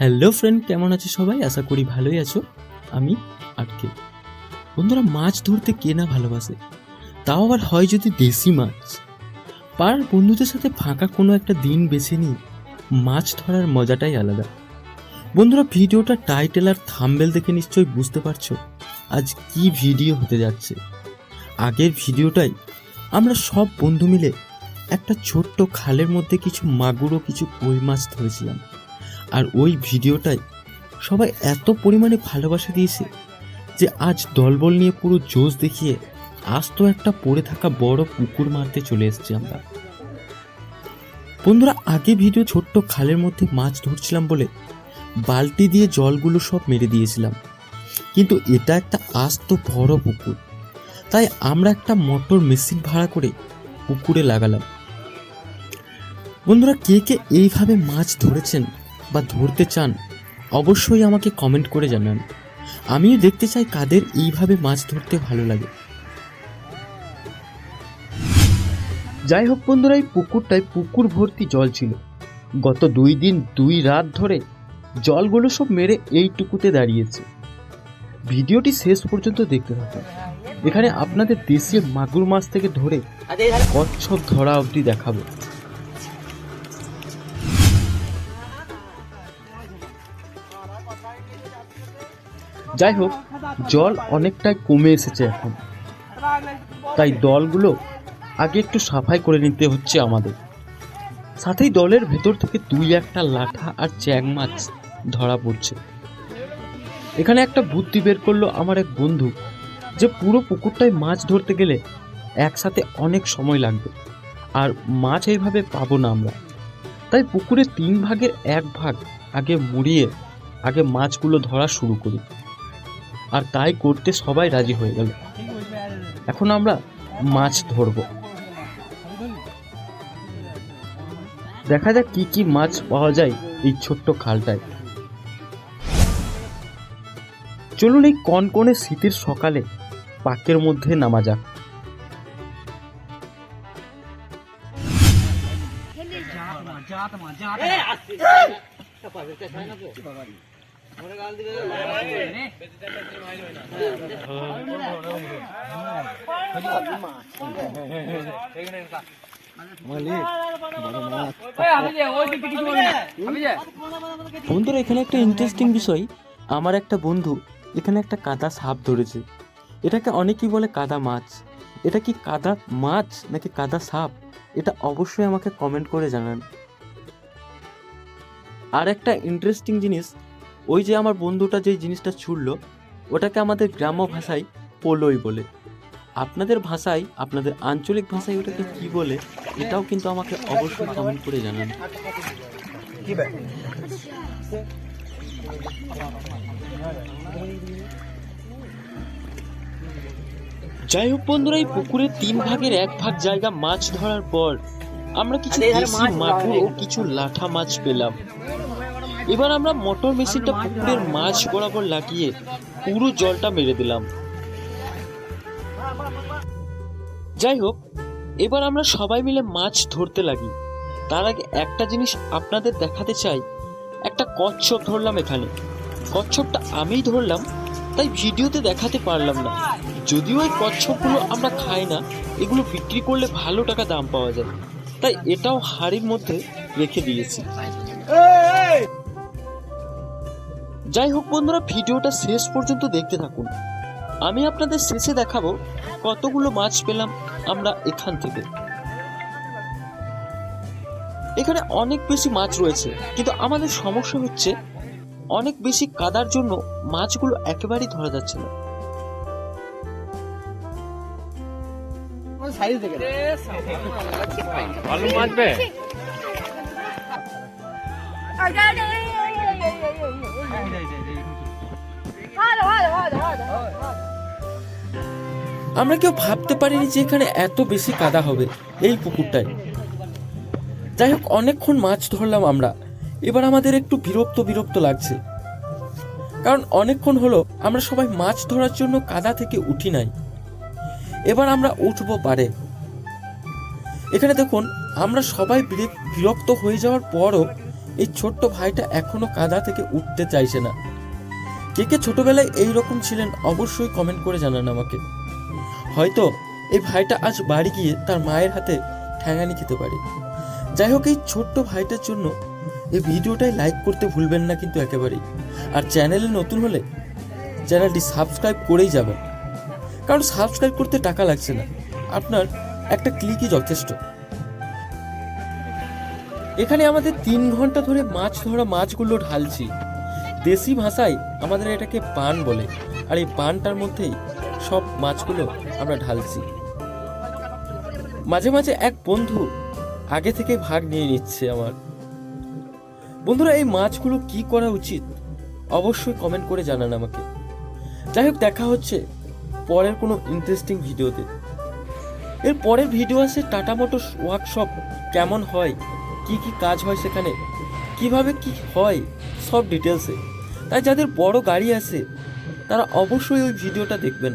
Hello friend, কেমন আছো সবাই? আশা করি ভালোই আছো। আমি আটকে। বন্ধুরা, মাছ ধরতে কে না ভালোবাসে? তাও আবার হয় যদি দেশি মাছ। পাড়ার বন্ধুদের সাথে ফাঁকা কোনো একটা দিন বেছে নিই, মাছ ধরার মজাটাই আলাদা। বন্ধুরা, ভিডিওটা টাইটেল আর থাম্বেল দেখে নিশ্চয়ই বুঝতে পারছ আজ কি ভিডিও হতে যাচ্ছে। আগের ভিডিওটাই আমরা সব বন্ধু মিলে একটা ছোট্ট খালের মধ্যে কিছু মাগুর ও কিছু কই মাছ ধরেছিলাম। আর ওই ভিডিওটাই সবাই এত পরিমাণে ভালোবাসা দিয়েছে যে আজ দলবল নিয়ে পুরো জোশ দেখিয়ে আস্ত একটা পড়ে থাকা বড় পুকুর মারতে চলে এসেছি আমরা। বন্ধুরা, আগে ভিডিও ছোট্ট খালের মধ্যে মাছ ধরছিলাম বলে বালতি দিয়ে জলগুলো সব মেরে দিয়েছিলাম। কিন্তু এটা একটা আস্ত বড় পুকুর। তাই আমরা একটা মোটর মেশিন ভাড়া করে পুকুরে লাগালাম। বন্ধুরা, কে কে এইভাবে মাছ ধরেছেন বা ধরতে চান অবশ্যই আমাকে কমেন্ট করে জানান। আমিও দেখতে চাই কাদের এইভাবে মাছ ধরতে ভালো লাগে। যাই হোক বন্ধুরা এই পুকুরটায় পুকুর ভর্তি জল ছিল। গত দুই দিন দুই রাত ধরে জলগুলো সব মেরে এইটুকুতে দাঁড়িয়েছে। ভিডিওটি শেষ পর্যন্ত দেখতে থাকুন। এখানে আপনাদের দেশীয় মাগুর মাছ থেকে ধরে কচ্ছপ ধরা অবধি দেখাবো। যাই হোক জল অনেকটাই কমে এসেছে এখন। তাই দলগুলো আগে একটু সাফাই করে নিতে হচ্ছে আমাদের। সাথেই দলের ভেতর থেকে দুই একটা লাঠা আর চ্যাং মাছ ধরা পড়ছে। এখানে একটা বুদ্ধি বের করল আমার এক বন্ধু, যে পুরো পুকুরটায় মাছ ধরতে গেলে একসাথে অনেক সময় লাগবে, আর মাছ এইভাবে পাবো না আমরা। তাই পুকুরে তিন ভাগের এক ভাগ আগে মুড়িয়ে, আগে মাছগুলো ধরা শুরু করি। আর তাই করতে সবাই রাজি হয়ে গেল। এখন আমরা মাছ ধরব। দেখা যাক কি কি মাছ পাওয়া যায় এই ছোট্ট খালটায়। চলুন এই কনকনে শীতের সকালে পাকের মধ্যে নামা যাক। বন্ধুরা, এখানে একটা ইন্টারেস্টিং বিষয়। আমার একটা বন্ধু এখানে একটা কাদা সাপ ধরেছে। এটাকে অনেকেই বলে কাদা মাছ। এটা কি কাদা মাছ নাকি কাদা সাপ? এটা অবশ্যই আমাকে কমেন্ট করে জানান। আর একটা ইন্টারেস্টিং জিনিস ওই যে আমার বন্ধুটা যে জিনিসটা ছুড়লো ওটাকে আমাদের গ্রাম্য ভাষায় পোলই বলে। আপনাদের ভাষায় আপনাদের আঞ্চলিক ভাষায় ওটাকে কি বলে এটাও কিন্তু আমাকে অবশ্যই কমেন্ট করে জানান। যাই হোক বন্ধুরা এই পুকুরের তিন ভাগের এক ভাগ জায়গা মাছ ধরার পর আমরা কিছু দেশি মাগুর ও কিছু লাঠা মাছ পেলাম। এবার আমরা মোটর মেশিনটা পুকুরের মাছ বরাবর লাগিয়ে পুরো জলটা মেরে দিলাম। যাই হোক এবার আমরা সবাই মিলে মাছ ধরতে লাগি। তার আগে একটা জিনিস আপনাদের দেখাতে চাই। একটা কচ্ছপ ধরলাম এখানে। কচ্ছপটা আমিই ধরলাম তাই ভিডিওতে দেখাতে পারলাম না। যদিও এই কচ্ছপগুলো আমরা খাই না এগুলো বিক্রি করলে ভালো টাকা দাম পাওয়া যায়। তাই এটাও হাড়ির মধ্যে রেখে দিয়েছি। যাই হোক বন্ধুরা ভিডিওটা শেষ পর্যন্ত দেখতে থাকুন। আমি আপনাদের শেষে দেখাবো কতগুলো মাছ পেলাম আমরা এখান থেকে। এখানে অনেক বেশি মাছ রয়েছে কিন্তু আমাদের সমস্যা হচ্ছে অনেক বেশি কাদার জন্য মাছগুলো একেবারেই ধরা যাচ্ছে না। ভালো মাছবে আমরা কেউ ভাবতে পারিনি যে এখানে এত বেশি কাদা হবে এই পুকুরটায়। যাই হোক, অনেকক্ষণ মাছ ধরলাম আমরা। এবার আমাদের একটু বিরক্ত বিরক্ত লাগছে। কারণ অনেকক্ষণ হলো আমরা সবাই মাছ ধরার জন্য কাদা থেকে উঠি নাই। এবার আমরা উঠবো পারে। এখানে দেখুন, আমরা সবাই বিরে- বিরক্ত হয়ে যাওয়ার পরও এই ছোট্ট ভাইটা এখনও কাদা থেকে উঠতে চাইছে না। কে কে ছোটবেলায় এই রকম ছিলেন অবশ্যই কমেন্ট করে জানান আমাকে। হয়তো এই ভাইটা আজ বাড়ি গিয়ে তার মায়ের হাতে ঠ্যাঙানি খেতে পারে। যাই হোক, এই ছোট্ট ভাইটার জন্য এই ভিডিওটাই লাইক করতে ভুলবেন না কিন্তু একেবারেই। আর চ্যানেলে নতুন হলে চ্যানেলটি সাবস্ক্রাইব করেই যাবেন। কারণ সাবস্ক্রাইব করতে টাকা লাগছে না। আপনার একটা ক্লিকই যথেষ্ট। এখানে আমাদের তিন ঘণ্টা ধরে মাছ ধরা মাছগুলো ঢালছি। দেশি ভাষায় আমাদের এটাকে পান বলে, আর এই পানটার মধ্যেই সব মাছগুলো আমরা ঢালছি। মাঝে মাঝে এক বন্ধু আগে থেকে ভাগ নিয়ে নিচ্ছে আমার। বন্ধুরা, এই মাছগুলো কি করা উচিত? অবশ্যই কমেন্ট করে জানান আমাকে। যাই হোক, দেখা হচ্ছে পরের কোনো ইন্টারেস্টিং ভিডিওতে এর পরের ভিডিও আছে টাটা মোটরস ওয়ার্কশপ কেমন হয় কি কি কাজ হয় সেখানে? কীভাবে কি হয় সব ডিটেলসে তাই যাদের বড় গাড়ি আছে, তারা অবশ্যই ওই ভিডিওটা দেখবেন।